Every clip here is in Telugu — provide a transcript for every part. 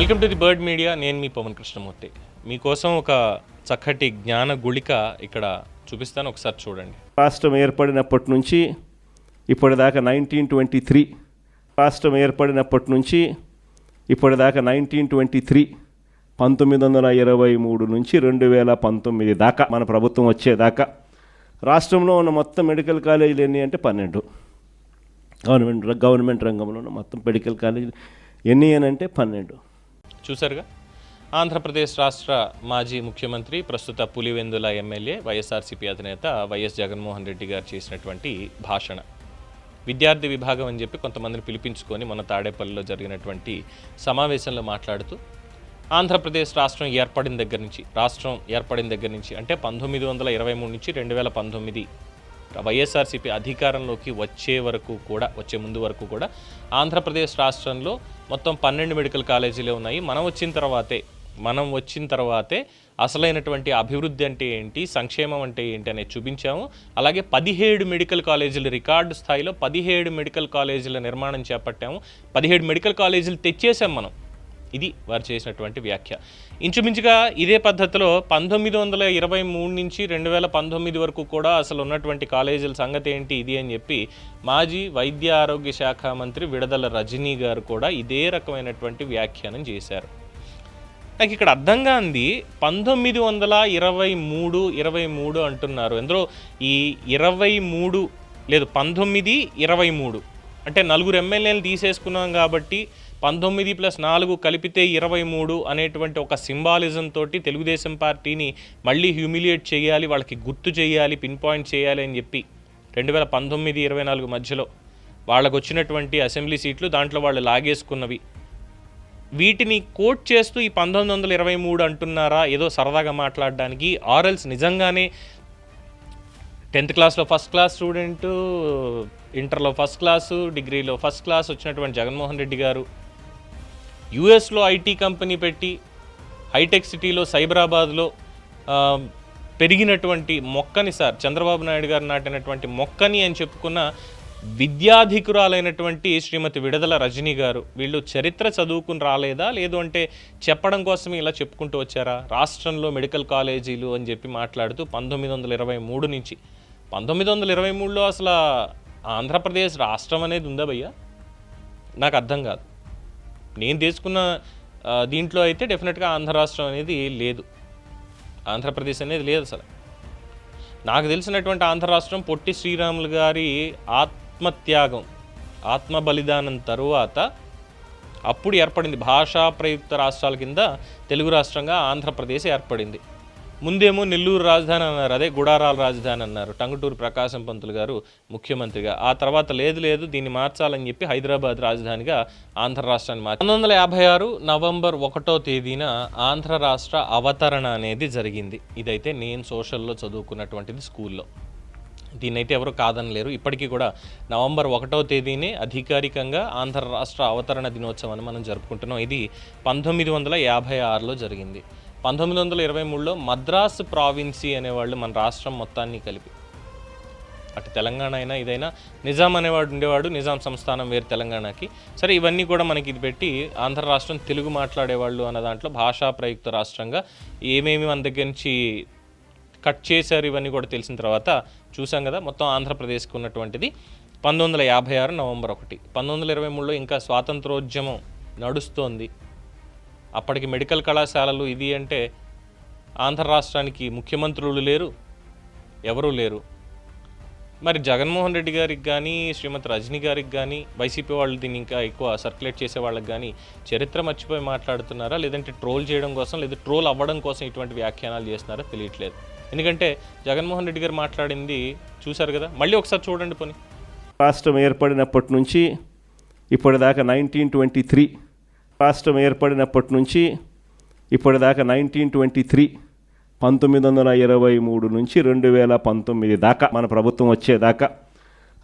Welcome to the Bird Media. నేను మీ పవన్ కృష్ణమూర్తి. మీకోసం ఒక చక్కటి జ్ఞాన గుళిక ఇక్కడ చూపిస్తాను. ఒకసారి చూడండి. రాష్ట్రం ఏర్పడినప్పటి నుంచి ఇప్పటిదాకా నైన్టీన్ ట్వంటీ త్రీ రాష్ట్రం ఏర్పడినప్పటి నుంచి ఇప్పటిదాకా నైన్టీన్ ట్వంటీ త్రీ పంతొమ్మిది వందల ఇరవై మూడు నుంచి రెండు వేల పంతొమ్మిది దాకా మన ప్రభుత్వం వచ్చేదాకా రాష్ట్రంలో ఉన్న మొత్తం మెడికల్ కాలేజీలు ఎన్ని అంటే పన్నెండు. గవర్నమెంట్ గవర్నమెంట్ రంగంలో ఉన్న మొత్తం మెడికల్ కాలేజీలు ఎన్ని అని అంటే పన్నెండు. చూసారుగా ఆంధ్రప్రదేశ్ రాష్ట్ర మాజీ ముఖ్యమంత్రి ప్రస్తుత పులివెందుల ఎమ్మెల్యే వైఎస్ఆర్సీపీ అధినేత వైఎస్ జగన్మోహన్ రెడ్డి గారు చేసినటువంటి భాషణ. విద్యార్థి విభాగం అని చెప్పి కొంతమందిని పిలిపించుకొని మన తాడేపల్లిలో జరిగినటువంటి సమావేశంలో మాట్లాడుతూ ఆంధ్రప్రదేశ్ రాష్ట్రం ఏర్పడిన దగ్గర నుంచి రాష్ట్రం ఏర్పడిన దగ్గర నుంచి అంటే పంతొమ్మిది వందల ఇరవై మూడు నుంచి రెండు వేల పంతొమ్మిది వైఎస్ఆర్సీపీ అధికారంలోకి వచ్చే వరకు కూడా వచ్చే ముందు వరకు కూడా ఆంధ్రప్రదేశ్ రాష్ట్రంలో మొత్తం పన్నెండు మెడికల్ కాలేజీలే ఉన్నాయి. మనం వచ్చిన తర్వాతే మనం వచ్చిన తర్వాతే అసలైనటువంటి అభివృద్ధి అంటే ఏంటి సంక్షేమం అంటే ఏంటి అనేది చూపించాము. అలాగే పదిహేడు మెడికల్ కాలేజీలు రికార్డు స్థాయిలో పదిహేడు మెడికల్ కాలేజీల నిర్మాణం చేపట్టాము. పదిహేడు మెడికల్ కాలేజీలు తెచ్చేసాం మనం. ఇది వారు చేసినటువంటి వ్యాఖ్య. ఇంచుమించుగా ఇదే పద్ధతిలో పంతొమ్మిది వందల ఇరవై మూడు నుంచి రెండు వేల పంతొమ్మిది వరకు కూడా అసలు ఉన్నటువంటి కాలేజీల సంగతి ఏంటి ఇది అని చెప్పి మాజీ వైద్య ఆరోగ్య శాఖ మంత్రి విడదల రజనీ గారు కూడా ఇదే రకమైనటువంటి వ్యాఖ్యానం చేశారు. నాకు ఇక్కడ అర్థంగా ఉంది పంతొమ్మిది వందల ఇరవై మూడు ఇరవై మూడు అంటున్నారు. ఎందులో ఈ ఇరవై మూడు లేదు పంతొమ్మిది ఇరవై మూడు. అంటే నలుగురు ఎమ్మెల్యేలు తీసేసుకున్నాం కాబట్టి పంతొమ్మిది ప్లస్ నాలుగు కలిపితే ఇరవై మూడు అనేటువంటి ఒక సింబాలిజం తోటి తెలుగుదేశం పార్టీని మళ్ళీ హ్యూమిలియేట్ చేయాలి వాళ్ళకి గుర్తు చేయాలి పిన్ పాయింట్ చేయాలి అని చెప్పి రెండు వేల పంతొమ్మిది ఇరవై నాలుగు మధ్యలో వాళ్ళకు వచ్చినటువంటి అసెంబ్లీ సీట్లు దాంట్లో వాళ్ళు లాగేసుకున్నవి. వీటిని కోట్ చేస్తూ ఈ పంతొమ్మిది వందల ఇరవై మూడు అంటున్నారా? ఏదో సరదాగా మాట్లాడడానికి ఆర్ఎల్స్ నిజంగానే టెన్త్ క్లాస్లో ఫస్ట్ క్లాస్ స్టూడెంట్ ఇంటర్లో ఫస్ట్ క్లాసు డిగ్రీలో ఫస్ట్ క్లాస్ వచ్చినటువంటి జగన్మోహన్ రెడ్డి గారు యుఎస్లో ఐటీ కంపెనీ పెట్టి హైటెక్ సిటీలో సైబరాబాద్లో పెరిగినటువంటి మొక్కని సార్ చంద్రబాబు నాయుడు గారు నాటినటువంటి మొక్కని అని చెప్పుకున్న విద్యాధికురాలైనటువంటి శ్రీమతి విడదల రజనీ గారు వీళ్ళు చరిత్ర చదువుకుని రాలేదా? లేదు అంటే చెప్పడం కోసం ఇలా చెప్పుకుంటూ వచ్చారా? రాష్ట్రంలో మెడికల్ కాలేజీలు అని చెప్పి మాట్లాడుతూ పంతొమ్మిది వందల ఇరవై మూడు నుంచి. పంతొమ్మిది వందల ఇరవై మూడులో అసలు ఆంధ్రప్రదేశ్ రాష్ట్రం అనేది ఉందా భయ్యా? నాకు అర్థం కాదు. నేను తీసుకున్న దీంట్లో అయితే డెఫినెట్గా ఆంధ్ర రాష్ట్రం అనేది లేదు. ఆంధ్రప్రదేశ్ అనేది లేదు అసలు. నాకు తెలిసినటువంటి ఆంధ్ర రాష్ట్రం పొట్టి శ్రీరాములు గారి ఆత్మత్యాగం ఆత్మ బలిదానం తరువాత అప్పుడు ఏర్పడింది. భాషా ప్రయుక్త రాష్ట్రాల కింద తెలుగు రాష్ట్రంగా ఆంధ్రప్రదేశ్ ఏర్పడింది. ముందేమో నెల్లూరు రాజధాని అన్నారు అదే గుడారాల రాజధాని అన్నారు టంగుటూరు ప్రకాశం పంతులు గారు ముఖ్యమంత్రిగా. ఆ తర్వాత లేదు లేదు దీన్ని మార్చాలని చెప్పి హైదరాబాద్ రాజధానిగా ఆంధ్ర రాష్ట్రాన్ని మార్చి పంతొమ్మిది వందల యాభై ఆరు నవంబర్ ఒకటో తేదీన ఆంధ్ర రాష్ట్ర అవతరణ అనేది జరిగింది. ఇదైతే నేను సోషల్లో చదువుకున్నటువంటిది స్కూల్లో. దీన్నైతే ఎవరు కాదనలేరు ఇప్పటికీ కూడా నవంబర్ ఒకటో తేదీనే అధికారికంగా ఆంధ్ర రాష్ట్ర అవతరణ దినోత్సవం అని మనం జరుపుకుంటున్నాం. ఇది పంతొమ్మిది వందల యాభై ఆరులో జరిగింది. పంతొమ్మిది వందల ఇరవై మూడులో మద్రాస్ ప్రావిన్సీ అనేవాళ్ళు మన రాష్ట్రం మొత్తాన్ని కలిపి. అటు తెలంగాణ అయినా ఇదైనా నిజాం అనేవాడు ఉండేవాడు నిజాం సంస్థానం వేరు తెలంగాణకి. సరే ఇవన్నీ కూడా మనకి ఇది పెట్టి ఆంధ్ర రాష్ట్రం తెలుగు మాట్లాడేవాళ్ళు అన్న దాంట్లో భాషా ప్రయుక్త రాష్ట్రంగా ఏమేమి మన దగ్గర నుంచి కట్ చేశారు ఇవన్నీ కూడా తెలిసిన తర్వాత చూసాం కదా మొత్తం ఆంధ్రప్రదేశ్కి ఉన్నటువంటిది. పంతొమ్మిది వందల యాభై ఆరు నవంబర్ ఒకటి. పంతొమ్మిది వందల ఇరవై మూడులో ఇంకా స్వాతంత్రోద్యమం నడుస్తోంది. అప్పటికి మెడికల్ కళాశాలలు ఇది అంటే ఆంధ్ర రాష్ట్రానికి ముఖ్యమంత్రులు లేరు ఎవరూ లేరు. మరి జగన్మోహన్ రెడ్డి గారికి కానీ శ్రీమతి రజనీ గారికి కానీ వైసీపీ వాళ్ళు దీన్ని ఇంకా ఎక్కువ సర్క్యులేట్ చేసే వాళ్ళకి కానీ చరిత్ర మర్చిపోయి మాట్లాడుతున్నారా? లేదంటే ట్రోల్ చేయడం కోసం లేదా ట్రోల్ అవ్వడం కోసం ఇటువంటి వ్యాఖ్యానాలు చేస్తున్నారా? తెలియట్లేదు. ఎందుకంటే జగన్మోహన్ రెడ్డి గారు మాట్లాడింది చూశారు కదా? మళ్ళీ ఒకసారి చూడండి పోనీ. రాష్ట్రం ఏర్పడినప్పటి నుంచి ఇప్పటిదాకా నైన్టీన్ ట్వంటీ త్రీ రాష్ట్రం ఏర్పడినప్పటి నుంచి ఇప్పటిదాకా నైన్టీన్ ట్వంటీ త్రీ పంతొమ్మిది వందల ఇరవై మూడు నుంచి రెండు వేల పంతొమ్మిది దాకా మన ప్రభుత్వం వచ్చేదాకా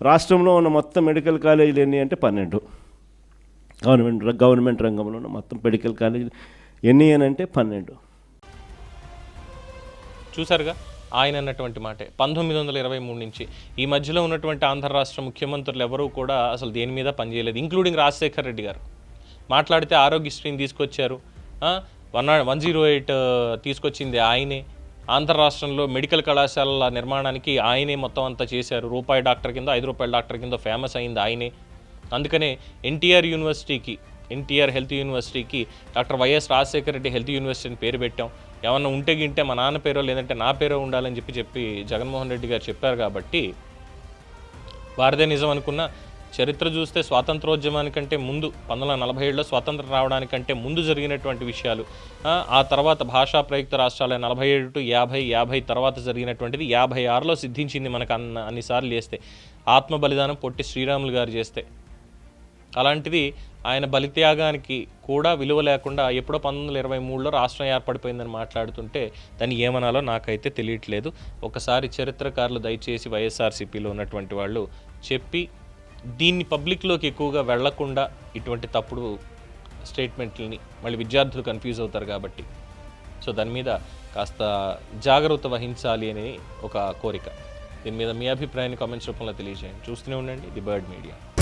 రాష్ట్రంలో ఉన్న మొత్తం మెడికల్ కాలేజీలు ఎన్ని అంటే పన్నెండు. గవర్నమెంట్ గవర్నమెంట్ రంగంలో ఉన్న మొత్తం మెడికల్ కాలేజీలు ఎన్ని అని అంటే పన్నెండు. చూసారుగా ఆయన అన్నటువంటి మాటే. పంతొమ్మిది వందల ఇరవై మూడు నుంచి ఈ మధ్యలో ఉన్నటువంటి ఆంధ్ర రాష్ట్ర ముఖ్యమంత్రులు ఎవరూ కూడా అసలు దేని మీద పనిచేయలేదు ఇంక్లూడింగ్ రాజశేఖర్ రెడ్డి గారు. మాట్లాడితే ఆరోగ్యశ్రీని తీసుకొచ్చారు. వన్ వన్ జీరో ఎయిట్ తీసుకొచ్చింది ఆయనే. ఆంధ్ర రాష్ట్రంలో మెడికల్ కళాశాలల నిర్మాణానికి ఆయనే మొత్తం అంతా చేశారు. రూపాయి డాక్టర్ కింద ఐదు రూపాయల డాక్టర్ కింద ఫేమస్ అయింది ఆయనే. అందుకనే ఎన్టీఆర్ యూనివర్సిటీకి ఎన్టీఆర్ హెల్త్ యూనివర్సిటీకి doctor YS Rajasekhara Reddy health university అని పేరు పెట్టాం. ఏమన్నా ఉంటే గింటే మా నాన్న పేరో లేదంటే నా పేరో ఉండాలని చెప్పి చెప్పి జగన్మోహన్ రెడ్డి గారు చెప్పారు కాబట్టి వారిదే నిజం అనుకున్న చరిత్ర చూస్తే స్వాతంత్రోద్యమానికంటే ముందు పంతొమ్మిది వందల నలభై ఏడులో స్వాతంత్రం రావడానికంటే ముందు జరిగినటువంటి విషయాలు. ఆ, తర్వాత భాషా ప్రయుక్త రాష్ట్రాల నలభై ఏడు టు యాభై యాభై తర్వాత జరిగినటువంటిది యాభై ఆరులో సిద్ధించింది మనకు అన్న అన్నిసార్లు చేస్తే. ఆత్మ బలిదానం పొట్టి శ్రీరాములు గారు చేస్తే. అలాంటిది ఆయన బలిత్యాగానికి కూడా విలువ లేకుండా ఎప్పుడో పంతొమ్మిది వందల ఇరవై మూడులో రాష్ట్రం ఏర్పడిపోయిందని మాట్లాడుతుంటే దాన్ని ఏమనాలో నాకైతే తెలియట్లేదు. ఒకసారి చరిత్రకారులు దయచేసి వైఎస్ఆర్సీపీలో ఉన్నటువంటి వాళ్ళు చెప్పి దీన్ని పబ్లిక్లోకి ఎక్కువగా వెళ్ళకుండా ఇటువంటి తప్పుడు స్టేట్మెంట్లని మళ్ళీ విద్యార్థులు కన్ఫ్యూజ్ అవుతారు కాబట్టి. సో దాని మీద కాస్త జాగ్రత్త వహించాలి అని ఒక కోరిక. దీని మీద మీ అభిప్రాయాన్ని కామెంట్స్ రూపంలో తెలియజేయండి. చూస్తూనే ఉండండి. The Bird Media.